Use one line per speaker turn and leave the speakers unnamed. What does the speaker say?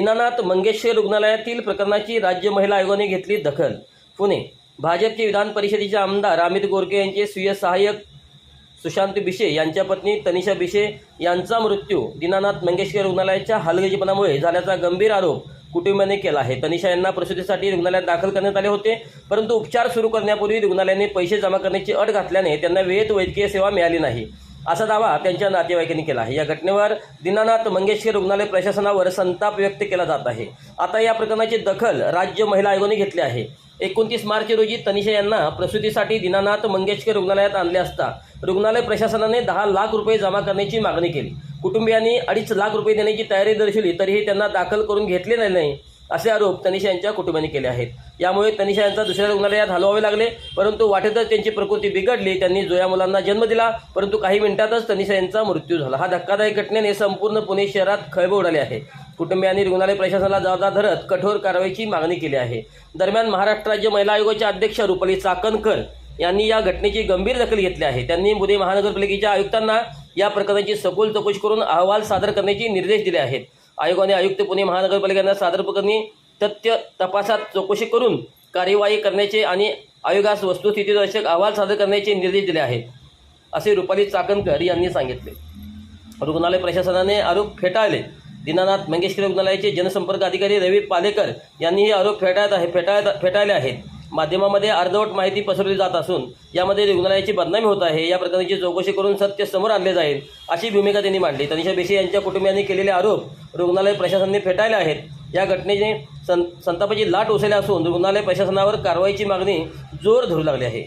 मंगेशकर रुग्णालयातील प्रकरणाची राज्य महिला आयोगाने घेतली दखल. पुणे भाजपचे विधान परिषदेचे आमदार अमित गोरके यांचे स्वीय सहाय्यक सुशांत बिशे यांच्या पत्नी तनिषा बिशे यांचा मृत्यू दीनानाथ मंगेशकर रुग्णालयाच्या हलगजीपणामुळे झाल्याचा गंभीर आरोप कुटुंबियांनी केला आहे. तनिषा यांना प्रसूतीसाठी रुग्णालयात दाखल करण्यात आले होते परंतु उपचार सुरू करण्यापूर्वी रुग्णालयाने पैसे जमा करण्याची अट घातल्याने त्यांना वेळेत वैद्यकीय सेवा मिळाली नाही. असा दावा त्यांच्या नातेवाईकांनी केला आहे. या घटनेवर दीनानाथ मंगेशकर रुग्णालय प्रशासनावर संताप व्यक्त केला जात आहे. आता या प्रकरणाची दखल राज्य महिला आयोगाने घेतली आहे. एकोणतीस मार्च रोजी तनिषा यांना प्रसूतीसाठी दीनानाथ मंगेशकर रुग्णालयात आणले असता रुग्णालय प्रशासनाने दहा लाख रुपये जमा करण्याची मागणी केली. कुटुंबियांनी अडीच लाख रुपये देण्याची तयारी दर्शवली तरीही त्यांना दाखल करून घेतले नाही. असे आरोप तनिषा यांच्या कुटुंबाने केले आहेत. यामुळे तनिषा यांचा दुसऱ्या रुग्णालयात हलवावे लागले परंतु वाटेतच त्यांची प्रकृती बिघडली त्यांनी जोया मुलांना जन्म दिला परंतु काही मिनिटातच तनिषा यांचा मृत्यू झाला. हा धक्कादायक घटनेने संपूर्ण पुणे शहरात खळबळ उडाले आहे. कुटुंबियांनी रुग्णालय प्रशासनाला जबाबदार धरत कठोर कारवाईची मागणी केली आहे. दरम्यान महाराष्ट्र राज्य महिला आयोगाच्या अध्यक्ष रुपाली चाकणकर यांनी या घटनेची गंभीर दखल घेतली आहे. त्यांनी पुणे महानगरपालिकेच्या आयुक्तांना या प्रकरणाची सखोल चौकशी करून अहवाल सादर करण्याचे निर्देश दिले आहेत. आयोगाने आयुक्त पुणे महानगरपालिकांना सादर प्रकरणी तथ्य तपासात चौकशी करून कार्यवाही करण्याचे आणि आयोगास वस्तुस्थितीदर्शक अहवाल सादर करण्याचे निर्देश दिले आहेत असे रुपाली चाकणकर यांनी सांगितले. रुग्णालय प्रशासनाने आरोप फेटाळले. दीनानाथ मंगेशकर रुग्णालयाचे जनसंपर्क अधिकारी रवी पालेकर यांनी हे आरोप फेटाळत आहे फेटाळत फेटाळले आहेत. माध्यमामध्ये अर्धवट माहिती पसरवली जात असून यामध्ये रुग्णालयाची बदनामी होत आहे या प्रकरणाची चौकशी करून सत्य समोर आणले जाईल अशी भूमिका त्यांनी मांडली. तनिषा बेशी यांच्या कुटुंबियांनी केलेले आरोप रुग्णालय प्रशासनाने फेटाळल्या आहेत. या घटनेने सं संतापाची लाट उसळली असून रुग्णालय प्रशासनावर कारवाईची मागणी जोर धरू लागली आहे.